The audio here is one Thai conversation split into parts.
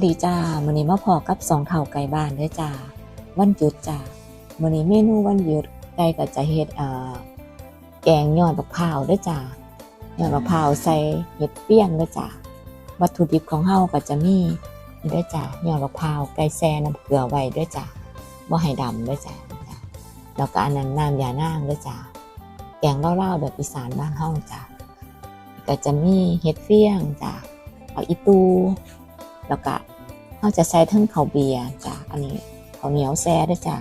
สวัสดีจ้ามื้อนี้มาพอกับสองเท่าไก่บ้านเด้อจ้า วันหยุดจ้ามื้อนี้เมนูวันหยุดไก่ก็จะเฮ็ดเอ่อแกงยอดมะพร้าวเด้อจ้ายอดมะพร้าวใส่เห็ดเปี้ยงเด้อจ้าวัตถุดิบของเฮาก็จะมีนี่เด้อจ้ายอดมะพร้าวไก่แซ่น้ำเกลือไว้เด้อจ้าบ่ให้ดำเด้อจ้าจ้าแล้วก็อันนั้นน้ำยานางเด้อจ้าแกงเล่าๆแบบอีสานบ้านเฮาจ้าก็จะมีเห็ดเปี้ยงจ้าเอาอีตู แล้วก็เราจะใช้ทั้งข้าวเบียร์จ้ะอันนี้ข้าวเหนียวแซ่ด้วยจ้ะ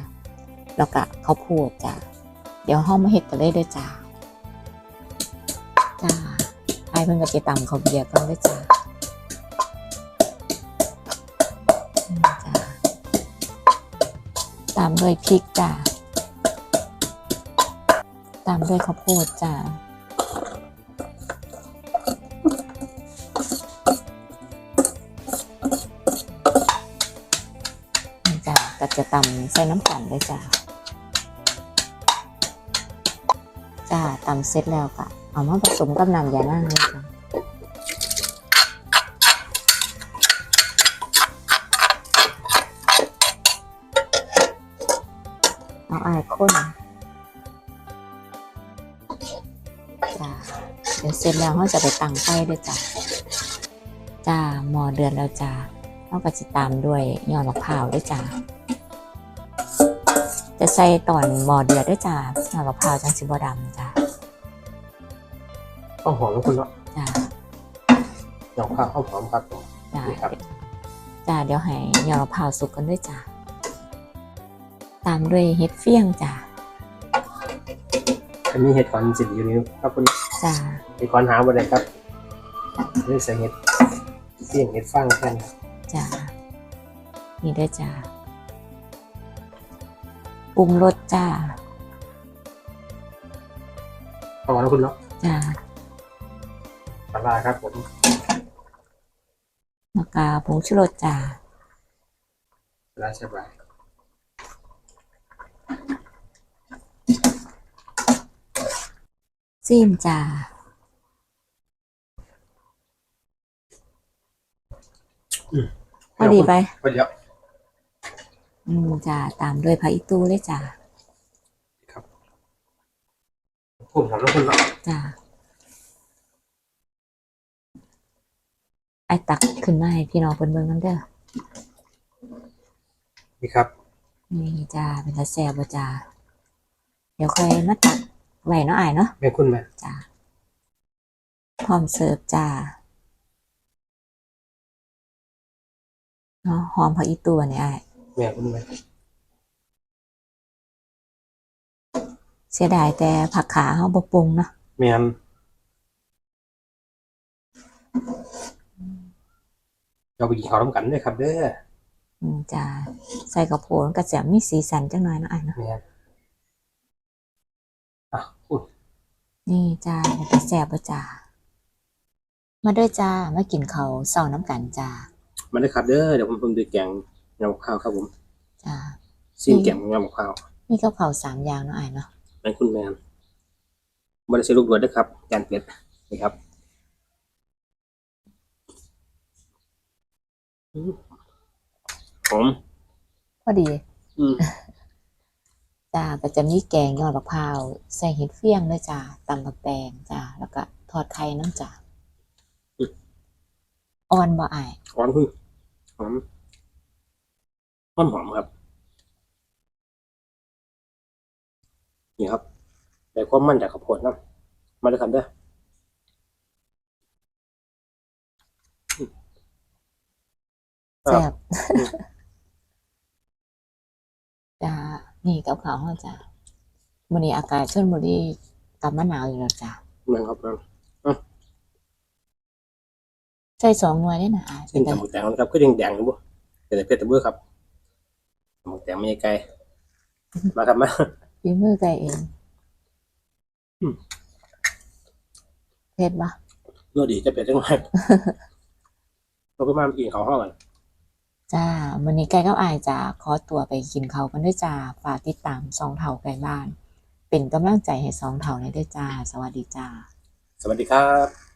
แล้วก็ข้าวโพดจ้ะเดี๋ยวห้องมาเห็ดกันเลยด้วยจ้ะจ้าไอ้เพิ่งก็จะตำข้าวเบียร์กันด้วยจ้ะจ้ะตามด้วยพริกจ้ะตามด้วยข้าวโพดจ้ะ จ้ะก็จะตำใส่น้ำกันเลยจ้ะจ้าตำเสร็จแล้วก็เอามาผสมกับน้ำยาหนั่งเลยจ้ะเอาอายข้นจ้าเดี๋ยวเสร็จแล้วเราจะไปตั้งไฟด้วยจ้ะจ้าหมอเดือดแล้วจ้า เราก็จะตามด้วยยอดมะพร้าวด้วยจ้าจะใส่ตอนหมอเดือดด้วยจ้ายอดมะพร้าวจังสิบดำจ้าข้าวหอมทุกคนเนาะจ้าหยองข้าวข้าวหอมครับผมจ้านี่ครับจ้าเดี๋ยวให้ยอดมะพร้าวสุกกันด้วยจ้าตามด้วยเห็ดเฟี้ยงจ้าอันนี้เห็ดขอนสิบอยู่นี่ครับคุณจ้าเห็ดขอนหาบ่ได้ครับนี่ใส่เห็ดเสี่ยงเห็ดฟางแค่นี้จ้า นี่ด้วยจ้าปรุงรสจ้าพอแล้วคุณเนาะจ้าปลาร้าครับผมมะกาผงชูรสจ้าปลาร้าใช่ไหมซีมจ้าพอดีไปพอดีแล้ว อืมจ้าตามด้วยผักอีตูเลยจ้าผมหอมแล้วคุณเนาะจ้าไอตักขึ้นมาให้พี่น้องเพิ่นเบิ่งนำเด้อนี่ครับ นี่จ้าเป็นตาแซ่บบ่จ้าเดี๋ยวค่อยมาตักไว้เนาะอ้ายเนาะแม่คุณไหมจ้าพร้อมเสิร์ฟจ้าเนาะหอมผักอีตัวเนี่ยอ้าย แม่คุณไหมเสียดายแต่ผักขาเฮาบ่ปรุงเนาะแม่นเราไปกินข้าวน้ำกันด้วยครับ เด้ออืมจ้าใส่กระโพดมันก็จะมีสีสันจังหน่อยเนาะอ้ายเนาะแม่นอะคุณนี่จ้าเป็นตาแซ่บบ่จ้ามาเด้อจ้ามากินข้าวเช้าน้ำกันจ้า มาเลยครับเด้อเดี๋ยวผมเพิ่มด้วยแกง ยำข้าวครับผมจ้าซีนแกงยำข้าวมีกับข้าวสามอย่างเนาะอ้ายเนาะแม่คุณแมนบริษัทลูกดวนด้วยครับจานเป็ดนี่ครับอืมหอมพอดีอืมจ้าก็จะมีแกงยอดมะพร้าวใส่เห็ดเฟี้ยงด้วยจ้าตำบักแตงจ้าแล้วก็ทอดไข่น้ำจ้าอ่อนบ่อายหอมคือหอม หอมหอมครับ นี่ครับแต่ความมันจากข้าวโพดนะมาเลยครับเด้ออืมแซ่บอืมจ้านี่กับข้าวเฮาจ้ามื้อนี้อากาศชลบุรีกลับมาหนาวอยู่แล้วจ้าแม่นครับแม่นใส่สองหน่วยได้นะอายเส้นตำหมูแตงนะครับก็ยังแดงอยู่บ่แต่แต่เพชรตะเบื้อครับตำ หมูแตงไม่ใช่ไกลมาครับมาฝีมือไก่เองอืมเผ็ดปะนวดดีจะเป็ดจังไงเราก็มากินข้าวห้องกันจ้ามื้อนี้ไก่กับอายจ้าขอตัวไปกินข้าวกันด้วยจ้าฝากติดตามสองเท่าไก่บ้าน เป็นกำลังใจให้สองเท่าในอยด้วยจ้า สวัสดีจ้า สวัสดีครับ